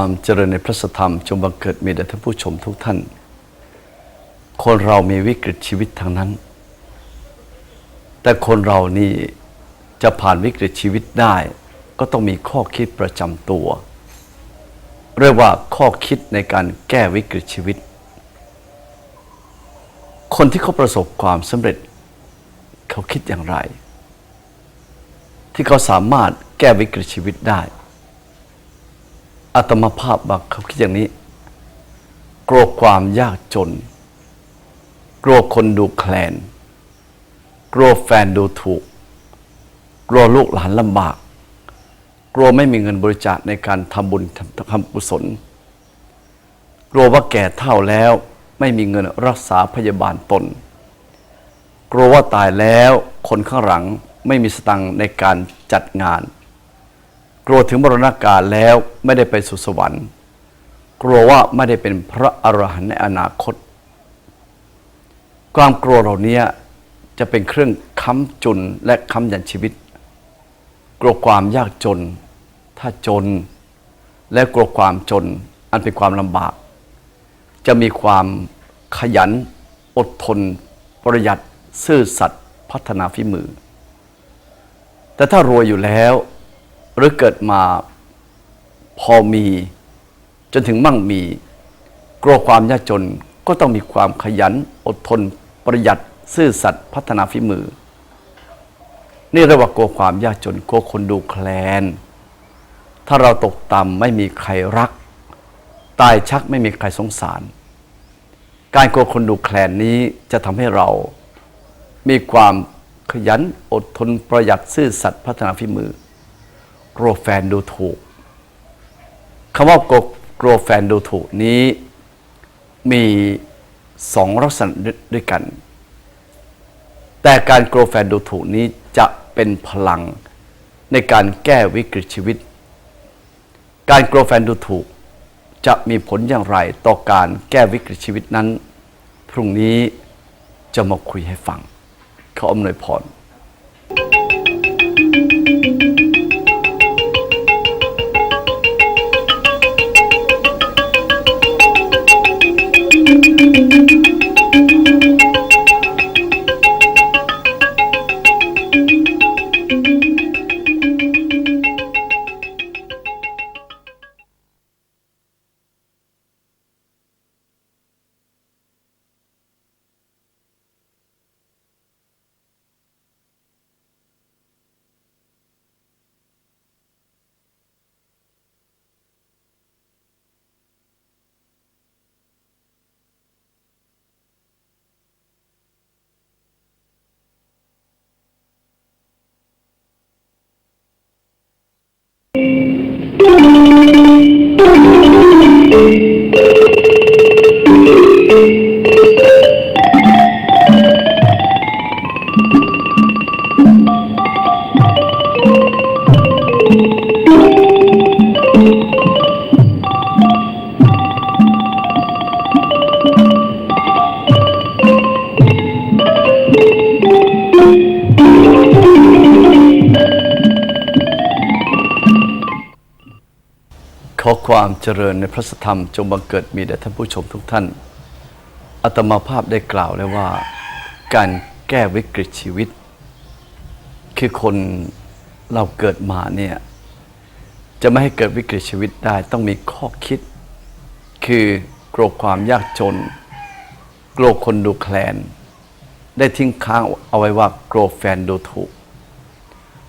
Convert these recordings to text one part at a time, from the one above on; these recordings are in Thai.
ความเจริญในพระสธรรมจงบังเกิดมีแด่ท่านผู้ชมทุกท่าน คนเรามีวิกฤตชีวิตทางนั้น แต่คนเรานี่จะผ่านวิกฤตชีวิตได้ ก็ต้องมีข้อคิดประจำตัว เรียกว่าข้อคิดในการแก้วิกฤตชีวิต คนที่เขาประสบความสำเร็จ เขาคิดอย่างไร ที่เขาสามารถแก้วิกฤตชีวิตได้ อัตมาภาพบอกเขาคิดอย่างนี้ กลัวความยากจน กลัวคนดูแคลน กลัวแฟนดูถูก กลัวลูกหลานลำบาก กลัวไม่มีเงินบริจาคในการทำบุญทำทำกุศล กลัวว่าแก่เท่าแล้วไม่มีเงินรักษาพยาบาลตน กลัวว่าตายแล้วคนข้างหลังไม่มีสตังในการจัดงาน กลัวถึงมรณกาลแล้วไม่ได้ไปสู่สวรรค์ กลัวว่าไม่ได้เป็นพระอรหันต์ในอนาคต ความกลัวเหล่านี้จะเป็นเครื่องค้ำจุนและค้ำยันชีวิต กลัวความยากจน ถ้าจน และกลัวความจน อันเป็นความลำบาก จะมีความขยัน อดทน ประหยัดซื่อสัตย์พัฒนาฝีมือ แต่ถ้ารวยอยู่แล้ว หรือเกิดมาพอมี จนถึงมั่งมี กลัวความยากจนก็ต้องมีความขยันอดทนประหยัดซื่อสัตย์พัฒนาฝีมือ นี่เรียกว่ากลัวความยากจนกลัวคนดูแคลน ถ้าเราตกต่ำไม่มีใครรัก ตายชักไม่มีใครสงสาร การกลัวคนดูแคลนนี้จะทำให้เรา มีความขยันอดทนประหยัดซื่อสัตย์พัฒนาฝีมือ กลัวแฟนดูถูกคำว่ากลัวกลัวแฟนดูถูกนี้มีสองลักษณะด้วยกัน แต่การกลัวแฟนดูถูกนี้จะเป็นพลังในการแก้วิกฤตชีวิต การกลัวแฟนดูถูกจะมีผลอย่างไรต่อการแก้วิกฤตชีวิตนั้น พรุ่งนี้จะมาคุยให้ฟังขออำนวยพร ความเจริญในพระธรรมจงบังเกิดมีแด่ท่านผู้ชมทุกท่านอัตมาภาพได้กล่าวแล้วว่า การแก้วิกฤตชีวิต คือคนเราเกิดมาเนี่ยจะไม่ให้เกิดวิกฤตชีวิตได้ต้องมีข้อคิด คือกลัวความยากจนกลัวคนดูแคลน ได้ทิ้งค้างเอาไว้ว่ากลัวแฟนดูถูก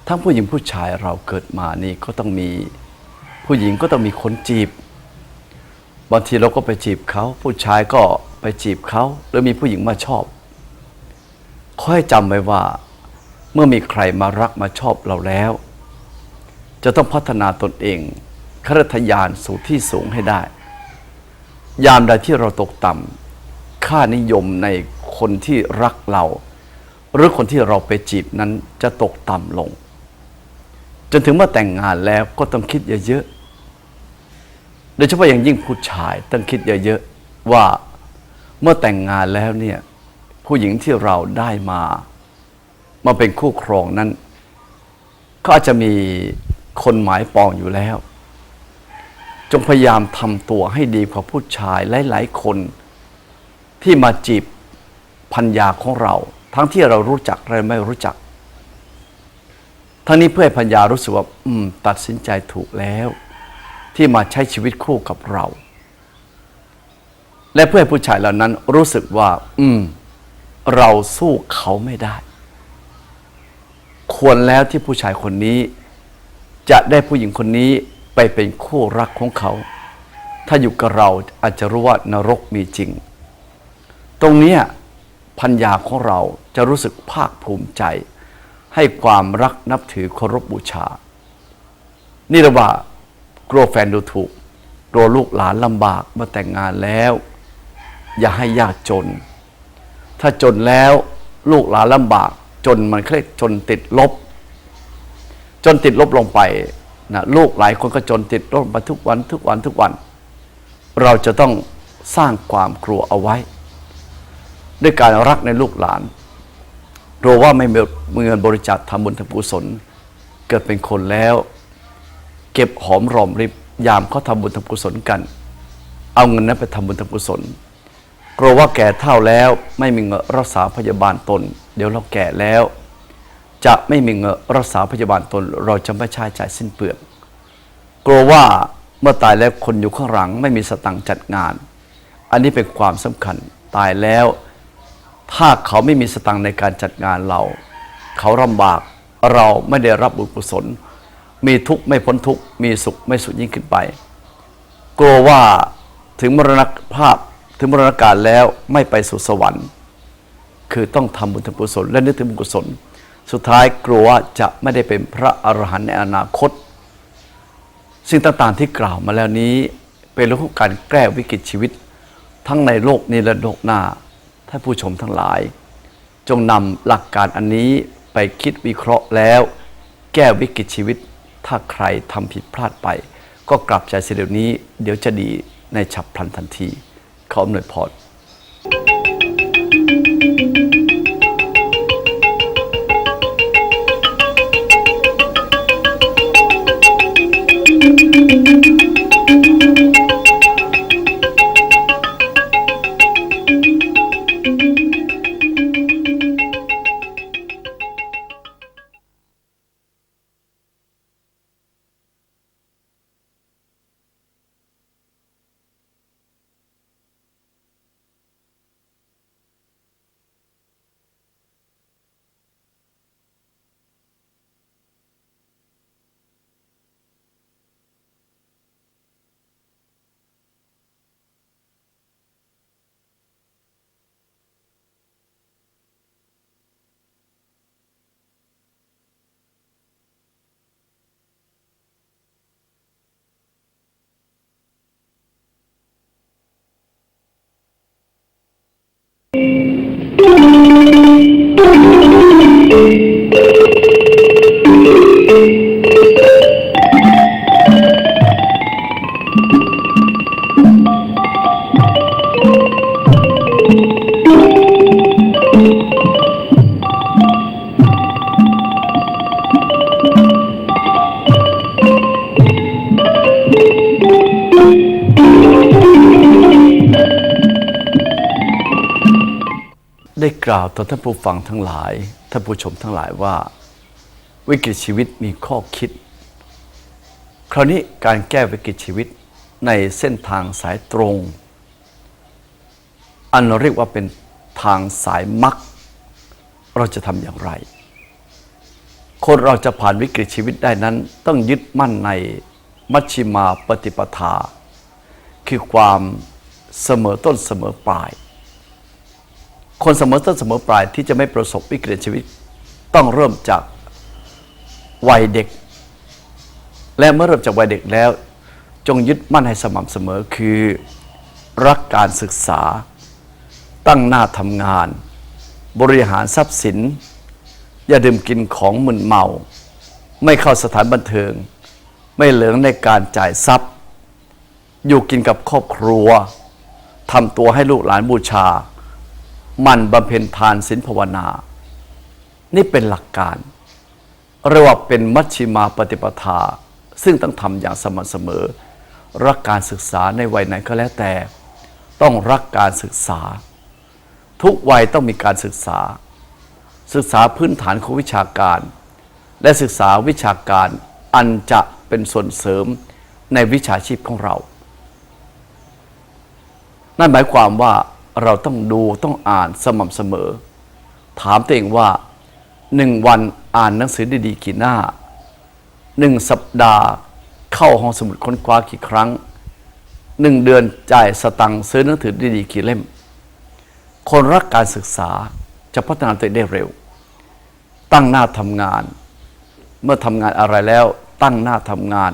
ทั้งผู้หญิงผู้ชายเราเกิดมานี่ก็ต้องมี ผู้หญิงก็ต้องมีคนจีบ บางทีเราก็ไปจีบเขา ผู้ชายก็ไปจีบเขาหรือมีผู้หญิงมาชอบขอให้จำไว้ว่า เมื่อมีใครมารักมาชอบเราแล้ว จะต้องพัฒนาตนเองครทยานสู่ที่สูงให้ได้ ยามใดที่เราตกต่ำค่านิยมในคนที่รักเรา หรือคนที่เราไปจีบนั้นจะตกต่ำลง จนถึงเมื่อแต่งงานแล้วก็ต้องคิดเยอะๆ โดยเฉพาะอย่างยิ่งผู้ชายต้องคิดเยอะๆว่าเมื่อแต่งงานแล้วเนี่ยผู้หญิงที่เราได้มามาเป็นคู่ครองนั้นก็อาจจะมีคนหมายปองอยู่แล้ว จงพยายามทำตัวให้ดีกว่าผู้ชายหลายๆคนที่มาจีบพัญญาของเรา ทั้งที่เรารู้จักและไม่รู้จัก ทั้งนี้เพื่อให้พัญญารู้สึกว่าอืมตัดสินใจถูกแล้ว ที่มาใช้ชีวิตคู่กับเรา และเพื่อให้ผู้ชายเหล่านั้นรู้สึกว่า อืม เราสู้เขาไม่ได้ ควรแล้วที่ผู้ชายคนนี้ จะได้ผู้หญิงคนนี้ไปเป็นคู่รักของเขา ถ้าอยู่กับเราอาจจะรู้ว่านรกมีจริง ตรงนี้พัญญาของเราจะรู้สึกภาคภูมิใจ ให้ความรักนับถือเคารพบูชา นี่เราว่า กลัวแฟนดูถูกกลัวลูกหลานลำบากมื่อแต่งงานแล้ว อย่าให้ยากจน ถ้าจนแล้วลูกหลานลำบาก จนมันเรียกจนติดลบ จนติดลบลงไปนะลูกหลายคนก็จนติดลบไปทุกวันทุกวันทุกวัน เราจะต้องสร้างความกลัวเอาไว้ ด้วยการรักในลูกหลานกลัวว่าไม่มีเงินบริจาคทำบุญทำกุศล เกิดเป็นคนแล้ว ก็บหอมรอมริบยามเขาทำบุญทำกุศลกัน เอาเงินนั้นไปทำบุญทำกุศลกลัวว่าแก่เท่าแล้วไม่มีเงินรักษาพยาบาลตน เดี๋ยวเราแก่แล้ว จะไม่มีเงินรักษาพยาบาลตน เราจะไม่ใช้จ่ายสิ้นเปลืองกลัวว่าเมื่อตายแล้วคนอยู่ข้างหลัง ไม่มีสตังค์จัดงาน อันนี้เป็นความสำคัญตายแล้ว ถ้าเขาไม่มีสตังค์ในการจัดงานเรา เขาลำบากเราไม่ได้รับบุญกุศล มีทุกข์ไม่พ้นทุกข์มีสุขไม่สุขยิ่งขึ้นไป กลัวว่าถึงมรณภาพถึงมรณกาลแล้วไม่ไปสู่สวรรค์ คือต้องทำบุญทำกุศลและนึกถึงบุญกุศล สุดท้ายกลัวว่าจะไม่ได้เป็นพระอรหันต์ในอนาคต สิ่งต่างๆที่กล่าวมาแล้วนี้ เป็นเรื่องของการแก้วิกฤตชีวิต ทั้งในโลกนี้และโลกหน้าท่านผู้ชมทั้งหลาย จงนำหลักการอันนี้ไปคิดวิเคราะห์แล้ว แก้วิกฤตชีวิต ถ้าใครทำผิดพลาดไป ก็กลับใจเสียเดี๋ยวนี้ เดี๋ยวจะดีในฉับพลันทันที เขออำนวยพร กล่าวต่อท่านผู้ฟังทั้งหลายท่านผู้ชมทั้งหลายว่า วิกฤตชีวิตมีข้อคิด คราวนี้การแก้วิกฤตชีวิตในเส้นทางสายตรง อันเรียกว่าเป็นทางสายมักเราจะทำอย่างไร คนเราจะผ่านวิกฤตชีวิตได้นั้น ต้องยึดมั่นในมัชชิมาปฏิปทา คือความเสมอต้นเสมอปลาย คนเสมอต้นเสมอปลายที่จะไม่ประสบวิกฤตชีวิต ต้องเริ่มจากวัยเด็ก และเมื่อเริ่มจากวัยเด็กแล้ว จงยึดมั่นให้สม่ำเสมอคือ รักการศึกษา ตั้งหน้าทำงาน บริหารทรัพย์สิน อย่าดื่มกินของมึนเมา ไม่เข้าสถานบันเทิง ไม่เหลืองในการจ่ายทรัพย์ อยู่กินกับครอบครัวทำตัวให้ลูกหลานบูชา มันบำเพ็ญทานศีลภาวนา นี่เป็นหลักการเรียกว่าเป็นมัชชิมาปฏิปทา ซึ่งต้องทำอย่างสม่ำเสมอ รักการศึกษาในวัยไหนก็แล้วแต่ ต้องรักการศึกษา ทุกวัยต้องมีการศึกษา ศึกษาพื้นฐานของวิชาการ และศึกษาวิชาการอันจะเป็นส่วนเสริมในวิชาชีพของเรา นั่นหมายความว่า เราต้องดูต้องอ่านสม่ำเสมอ ถามตัวเองว่าหนึ่งวันอ่านหนังสือดีๆกี่หน้าหนึ่งสัปดาห์เข้าห้องสมุดค้นคว้ากี่ครั้งหนึ่งเดือนจ่ายสตังค์ซื้อหนังสือดีๆกี่เล่ม คนรักการศึกษาจะพัฒนาตัวเองได้เร็ว ตั้งหน้าทำงาน เมื่อทำงานอะไรแล้วตั้งหน้าทำงาน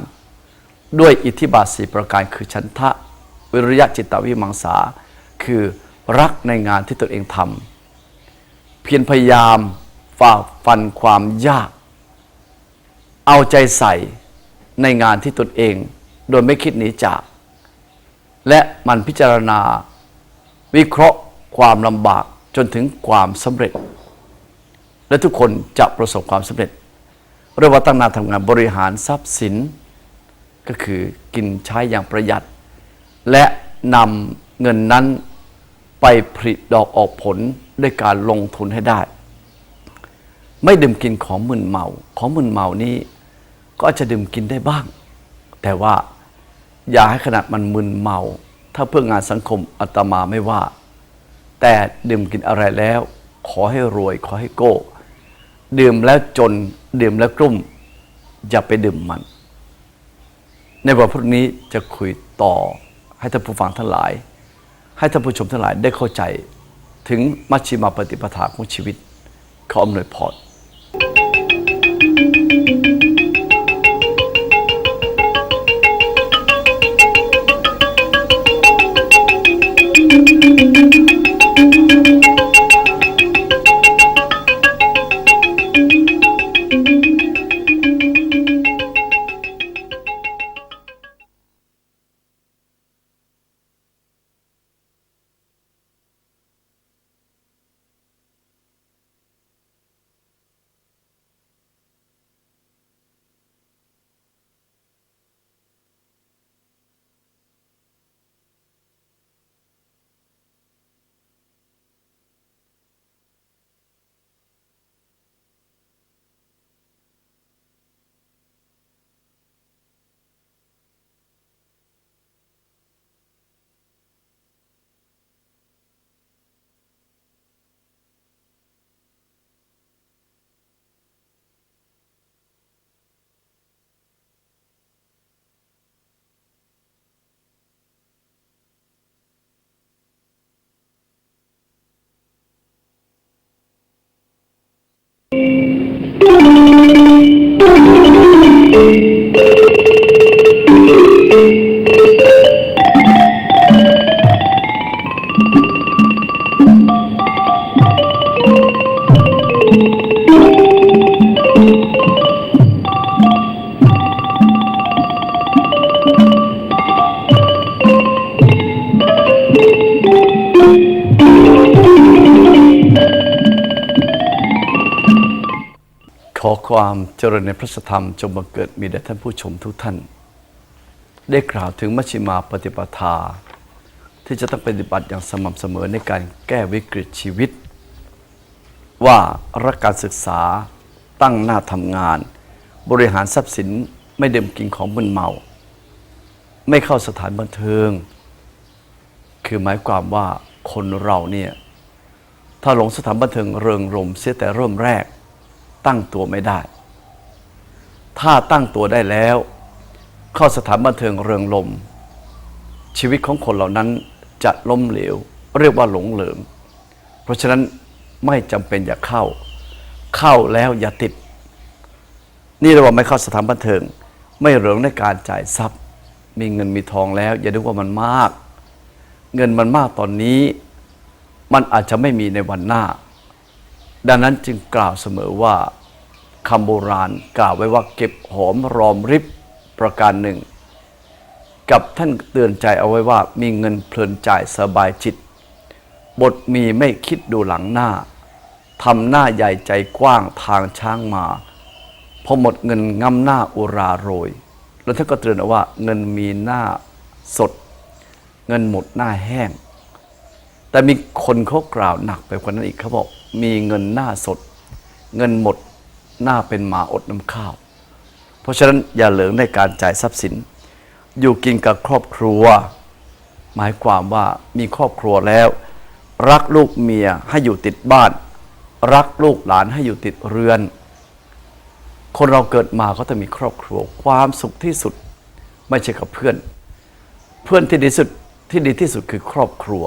ด้วยอิทธิบาทสีประการคือฉันทะ วิริยะจิตตวิมังสา คือ รักในงานที่ตนเองทำเพียรพยายามฝ่าฟันความยาก เอาใจใส่ในงานที่ตนเอง โดยไม่คิดหนีจาก และมันพิจารณา วิเคราะห์ความลำบากจนถึงความสำเร็จ และทุกคนจะประสบความสำเร็จเรียกว่าตั้งนาทำงานบริหารทรัพย์สิน ก็คือกินใช้อย่างประหยัด และนำเงินนั้น ไปผลิดอกออกผลด้วยการลงทุนให้ได้ ไม่ดื่มกินของมึนเมา ของมึนเมานี้ก็จะดื่มกินได้บ้าง แต่ว่าอย่าให้ขนาดมันมึนเมา ถ้าเพื่องานสังคมอาตมาไม่ว่า แต่ดื่มกินอะไรแล้ว ขอให้รวยขอให้โก้ ดื่มแล้วจนดื่มแล้วกลุ่ม อย่าไปดื่มมัน ในบทพวกนี้จะคุยต่อให้ท่านผู้ฟังทั้งหลาย ให้ท่านผู้ชมทั้งหลายได้เข้าใจถึงมัชฌิมาปฏิปทาของชีวิตขออำนวยพร เจริญในพระธรรมจงบังเกิดมีแด่ท่านผู้ชมทุกท่าน ได้กล่าวถึงมัชฌิมาปฏิปทา ที่จะต้องปฏิบัติอย่างสม่ำเสมอในการแก้วิกฤตชีวิต ว่ารักการศึกษาตั้งหน้าทำงาน บริหารทรัพย์สินไม่ดื่มกินของมึนเมา ไม่เข้าสถานบันเทิง คือหมายความว่าคนเราเนี่ยถ้าหลงสถานบันเทิงเริงรมเสียแต่เริ่มแรก ตั้งตัวไม่ได้ ถ้าตั้งตัวได้แล้ว เข้าสถานบันเทิงเริงรมชีวิตของคนเหล่านั้นจะล้มเหลว เรียกว่าหลงเหลิงเพราะฉะนั้นไม่จำเป็นอย่าเข้า เข้าแล้วอย่าติด นี่เราว่าไม่เข้าสถานบันเทิง ไม่เหลืองในการจ่ายทรัพย์ มีเงินมีทองแล้ว อย่าดูว่ามันมาก เงินมันมากตอนนี้ มันอาจจะไม่มีในวันหน้า ดังนั้นจึงกล่าวเสมอว่า คำโบราณกล่าวไว้ว่าเก็บหอมรอมริบประการหนึ่ง กับท่านเตือนใจเอาไว้ว่ามีเงินเพลินจ่ายสบายจิต บทมีไม่คิดดูหลังหน้าทำหน้าใหญ่ใจกว้างทางช้างมา พอหมดเงินงำหน้าอุราโรย แล้วท่านก็เตือนเอาว่าเงินมีหน้าสด เงินหมดหน้าแห้ง แต่มีคนเขากล่าวหนักไปกว่านั้นอีกเขาบอกมีเงินหน้าสด เงินหมด หน้าเป็นหมาอดน้ำข้าว เพราะฉะนั้นอย่าเหลิงในการจ่ายทรัพย์สิน อยู่กินกับครอบครัว หมายความว่ามีครอบครัวแล้ว รักลูกเมียให้อยู่ติดบ้าน รักลูกหลานให้อยู่ติดเรือน คนเราเกิดมาก็ต้องมีครอบครัวความสุขที่สุด ไม่ใช่กับเพื่อน เพื่อนที่ดีที่สุดที่ดีที่สุดคือครอบครัว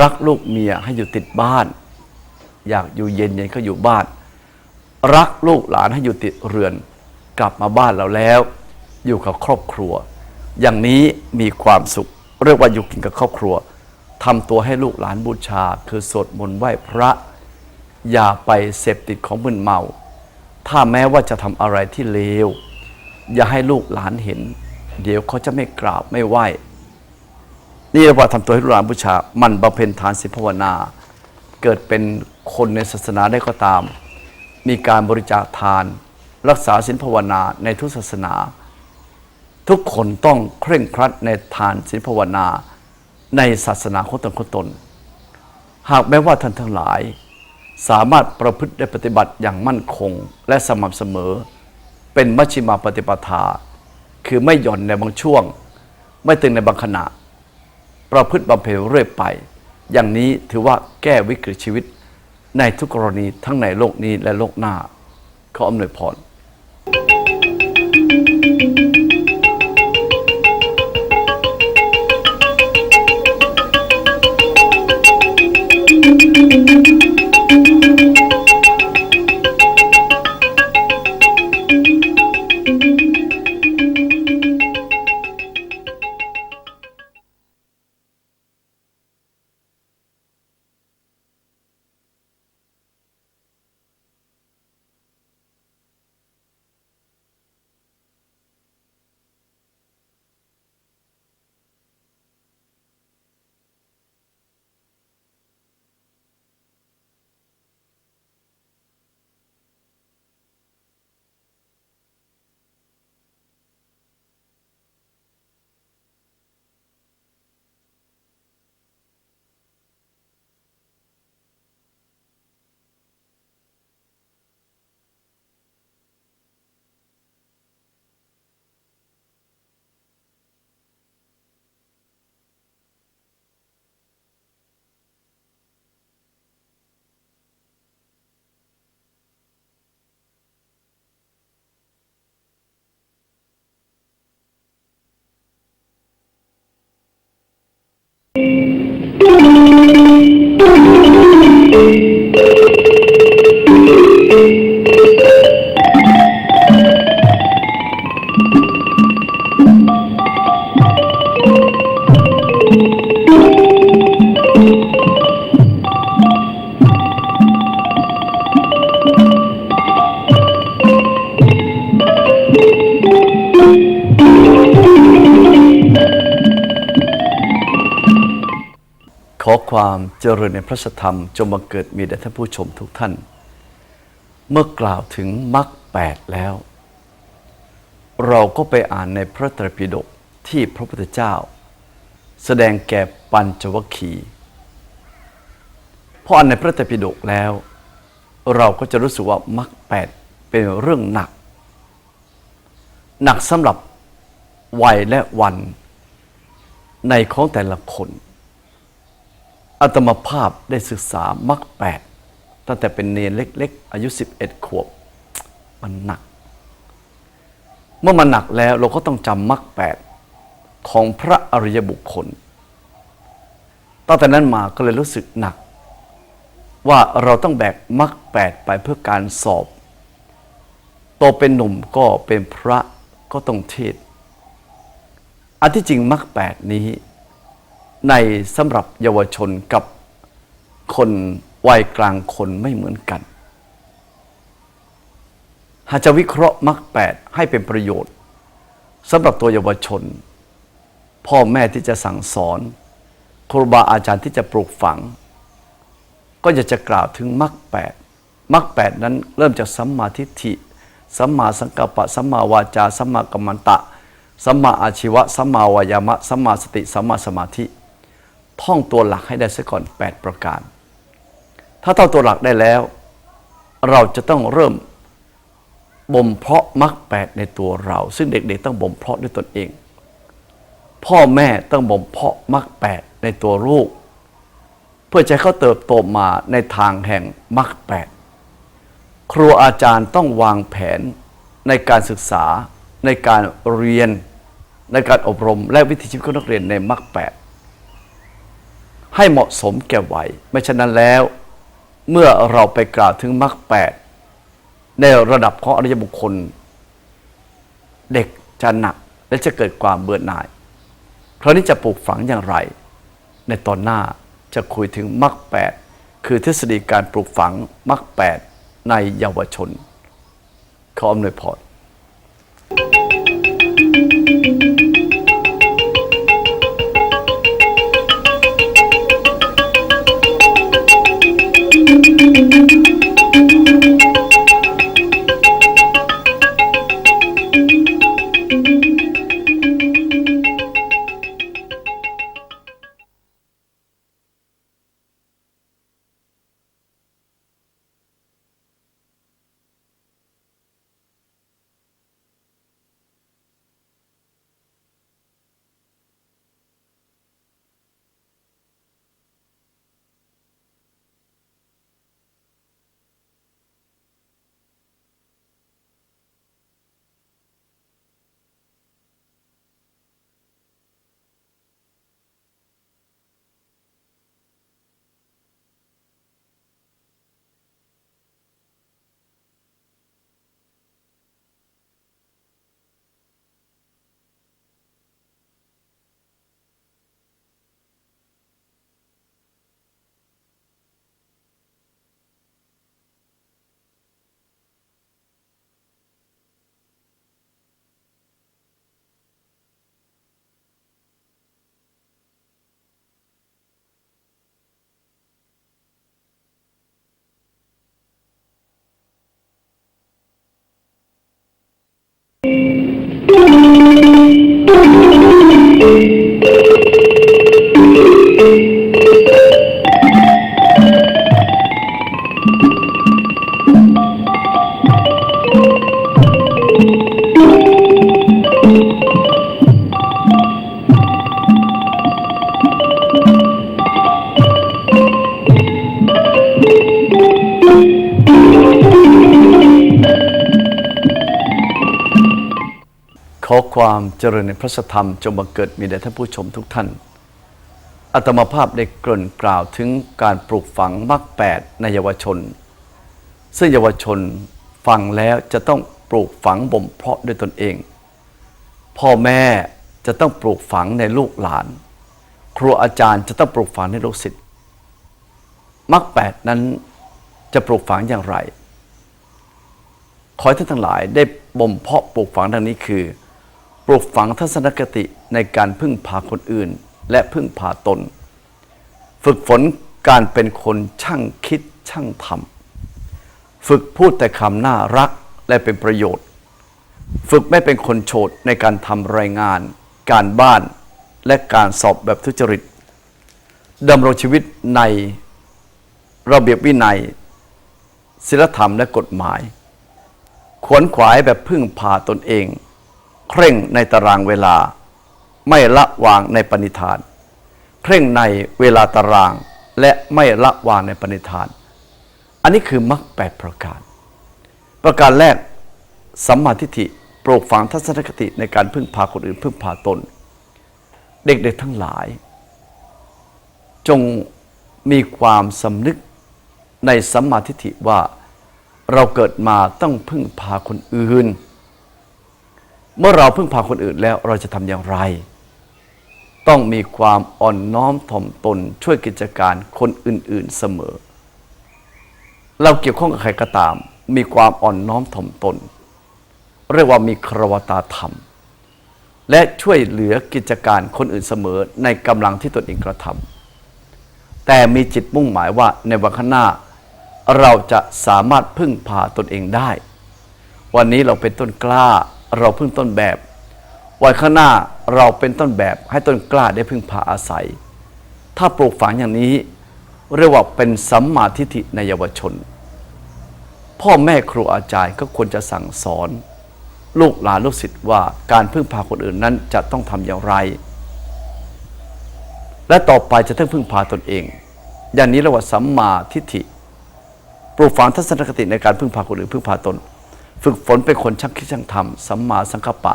รักลูกเมียให้อยู่ติดบ้าน อยากอยู่เย็นเย็นก็อยู่บ้าน รักลูกหลานให้อยู่ติดเรือน กลับมาบ้านเราแล้ว อยู่กับครอบครัว อย่างนี้มีความสุข เรียกว่าอยู่กินกับครอบครัวทำตัวให้ลูกหลานบูชา คือสวดมนต์ไหว้พระ อย่าไปเสพติดของมึนเมา ถ้าแม้ว่าจะทำอะไรที่เลว อย่าให้ลูกหลานเห็น เดี๋ยวเขาจะไม่กราบไม่ไหว้ นี่เรียกว่าทำตัวให้ลูกหลานบูชา มันบำเพ็ญทานศีลภาวนา เกิดเป็นคนในศาสนาได้ก็ตาม มีการบริจาคทาน รักษาศีลภาวนาในทุกศาสนา ทุกคนต้องเคร่งครัดในทานศีลภาวนาในศาสนาของตนของตน หากแม้ว่าท่านทั้งหลาย สามารถประพฤติได้ปฏิบัติอย่างมั่นคงและสม่ำเสมอ เป็นมัชฌิมาปฏิปทา คือไม่หย่อนในบางช่วง ไม่ตึงในบางขณะ ประพฤติบำเพ็ญเรื่อยไป อย่างนี้ถือว่าแก้วิกฤตชีวิต ในทุกกรณีทั้งในโลกนี้และโลกหน้า เขาอำนวยพร ความเจริญในพระธรรม จงบังเกิดมีแด่ท่านผู้ชมทุกท่าน เมื่อกล่าวถึงมรรคแปดแล้ว เราก็ไปอ่านในพระไตรปิฎกที่พระพุทธเจ้า แสดงแก่ปัญจวัคคีย์พออ่านในพระไตรปิฎกแล้ว เราก็จะรู้สึกว่ามรรคแปดเป็นเรื่องหนัก หนักสำหรับวัยและวันในของแต่ละคน อาตมาภาพได้ศึกษามรรคแปดตั้งแต่เป็นเนรเล็ก ๆ อายุ 11 ขวบ มันหนัก เมื่อมันหนักแล้วเราก็ต้องจำมรรคแปดของพระอริยบุคคลตั้งแต่นั้นมาก็เลยรู้สึกหนัก ว่าเราต้องแบกมรรคแปดไปเพื่อการสอบโตเป็นหนุ่มก็เป็นพระก็ต้องเทศอันที่จริงมรรคแปดนี้ ในสำหรับเยาวชนกับคนวัยกลางคนไม่เหมือนกัน หากจะวิเคราะห์มรรคแปดให้เป็นประโยชน์สำหรับตัวเยาวชน พ่อแม่ที่จะสั่งสอนครูบาอาจารย์ที่จะปลูกฝัง ก็อยากจะกล่าวถึงมรรคแปดมรรคแปดนั้นเริ่มจากสัมมาทิฏฐิสัมมาสังกัปปะสัมมาวาจาสัมมากัมมันตะสัมมาอาชีวะสัมมาวายามะสัมมาสติสัมมาสมาธิ ท่องตัวหลักให้ได้ซะก่อน 8 ประการ ถ้าท่องตัวหลักได้แล้ว เราจะต้องเริ่มบ่มเพาะมรรคแปดในตัวเรา ซึ่งเด็กๆ ต้องบ่มเพาะด้วยตนเอง พ่อแม่ต้องบ่มเพาะมรรคแปดในตัวลูก เพื่อจะให้เขาเติบโตมาในทางแห่งมรรคแปดครูอาจารย์ต้องวางแผนในการศึกษาในการเรียนในการอบรมและวิถีชีวิตของนักเรียนในมรรคแปด ให้เหมาะสมแก่วัยไม่ฉะนั้นแล้ว เมื่อเราไปกล่าวถึงมรรคแปดในระดับของอริยบุคคล เด็กจะหนักและจะเกิดความเบื่อหน่าย คราวนี้จะปลูกฝังอย่างไร ในตอนหน้าจะคุยถึงมรรคแปดคือทฤษฎีการปลูกฝังมรรคแปดในเยาวชนขออำนวยพร ขอ ความเจริญในพระธรรมจงบังเกิดมีแด่ท่านผู้ชมทุกท่าน อัตมาภาพได้กริ่นกล่าวถึงการปลูกฝังมรรคแปดในเยาวชน ซึ่งเยาวชนฟังแล้วจะต้องปลูกฝังบ่มเพาะด้วยตนเอง พ่อแม่จะต้องปลูกฝังในลูกหลาน ครูอาจารย์จะต้องปลูกฝังในลูกศิษย์มรรคแปดนั้นจะปลูกฝังอย่างไร ขอให้ท่านทั้งหลายได้บ่มเพาะปลูกฝังดังนี้คือ ปลูกฝังทัศนคติในการพึ่งพาคนอื่น และพึ่งพาตน ฝึกฝนการเป็นคนช่างคิดช่างทำฝึกพูดแต่คำน่ารักและเป็นประโยชน์ ฝึกไม่เป็นคนโฉดในการทำรายงาน การบ้านและการสอบแบบทุจริตดำรงชีวิตในระเบียบวินัยศีลธรรมและกฎหมาย ขวนขวายแบบพึ่งพาตนเอง เคร่งในตารางเวลา ไม่ละวางในปณิธาน เคร่งในเวลาตาราง และไม่ละวางในปณิธาน อันนี้คือมรรคแปดประการ ประการแรกสัมมาทิฏฐิปลูกฝังทัศนคติในการพึ่งพาคนอื่นพึ่งพาตน เด็กๆทั้งหลาย จงมีความสำนึกในสัมมาทิฏฐิว่าเราเกิดมาต้องพึ่งพาคนอื่น เมื่อเราพึ่งพาคนอื่นแล้วเราจะทำอย่างไร ต้องมีความอ่อนน้อมถ่อมตนช่วยกิจการคนอื่น ๆเสมอ เราเกี่ยวข้องกับใครก็ตาม มีความอ่อนน้อมถ่อมตน เรียกว่ามีครวตาธรรม และช่วยเหลือกิจการคนอื่นเสมอในกำลังที่ตนเองกระทำแต่มีจิตมุ่งหมายว่าในวันข้างหน้า เราจะสามารถพึ่งพาตนเองได้ วันนี้เราเป็นต้นกล้า เราพึ่งต้นแบบวันข้างหน้าเราเป็นต้นแบบให้ต้นกล้าได้พึ่งพาอาศัย ถ้าปลูกฝังอย่างนี้เรียกว่าเป็นสัมมาทิฏฐิในเยาวชน พ่อแม่ครูอาจารย์ก็ควรจะสั่งสอน ลูกหลานลูกศิษย์ว่าการพึ่งพาคนอื่นนั้นจะต้องทำอย่างไร และต่อไปจะต้องพึ่งพาตนเอง อย่างนี้เรียกว่าสัมมาทิฏฐิ ปลูกฝังทัศนคติในการพึ่งพาคนอื่นพึ่งพาตน ฝึกฝนเป็นคนช่างคิดช่างทำสัมมาสังกัปปะ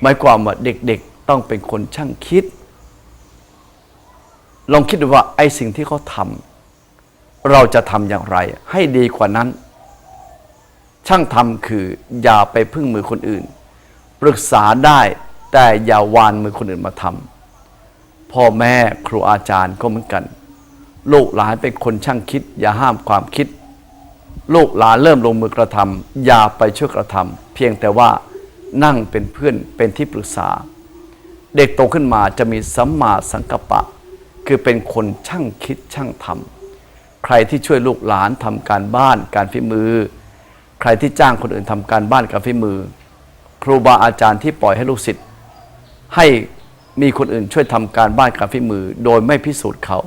หมายความว่าเด็กๆต้องเป็นคนช่างคิด ลองคิดดูว่าไอ้สิ่งที่เขาทำเราจะทำอย่างไร ให้ดีกว่านั้น ช่างทำคืออย่าไปพึ่งมือคนอื่น ปรึกษาได้แต่อย่าวานมือคนอื่นมาทำพ่อแม่ครูอาจารย์ก็เหมือนกัน ลูกหลานเป็นคนช่างคิด อย่าห้ามความคิด ลูกหลานเริ่มลงมือกระทำอย่าไปช่วยกระทำเพียงแต่ว่านั่งเป็นเพื่อนเป็นที่ปรึกษา เด็กโตขึ้นมาจะมีสัมมาสังกัปปะ คือเป็นคนช่างคิดช่างทำใครที่ช่วยลูกหลานทำการบ้านการฝีมือ ใครที่จ้างคนอื่นทำการบ้านการฝีมือ ครูบาอาจารย์ที่ปล่อยให้ลูกศิษย์ให้มีคนอื่นช่วยทำการบ้านการฝีมือ โดยไม่พิสูจน์เขา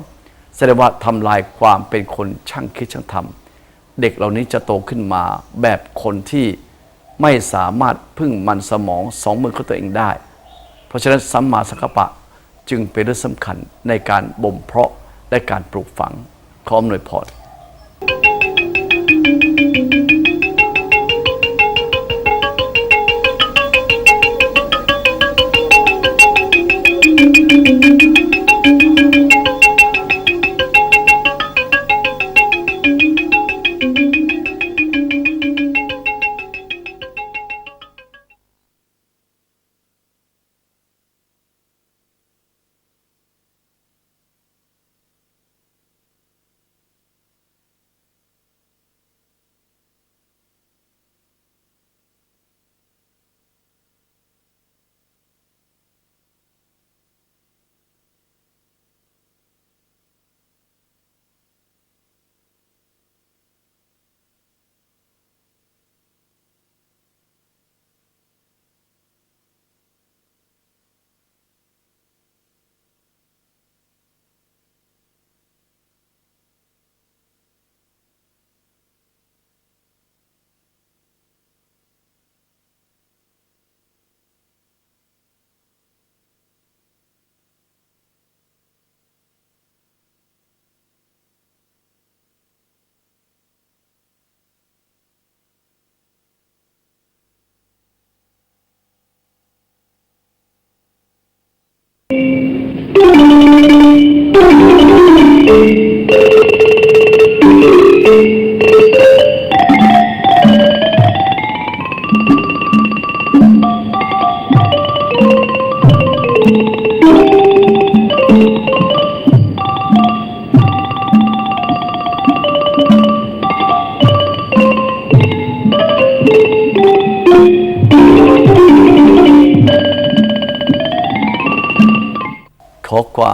แสดงว่าทำลายความเป็นคนช่างคิดช่างทำ เด็กเหล่านี้จะโตขึ้นมาแบบคนที่ไม่สามารถพึ่งมันสมองสองมือของตัวเองได้ เพราะฉะนั้นสัมมาสังกัปปะจึงเป็นเรื่องสำคัญในการบ่มเพาะและการปลูกฝังขออำนวยพรขอค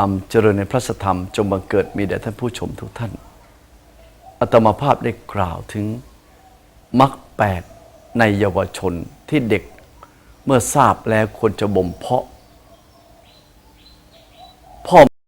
ามเจริญในพระธรรม จงบังเกิดมีแด่ท่านผู้ชมทุกท่านอัตมาภาพได้กล่าวถึงมรรคแปดในเยาวชนที่เด็กเมื่อทราบแล้วควรจะบ่มเพาะ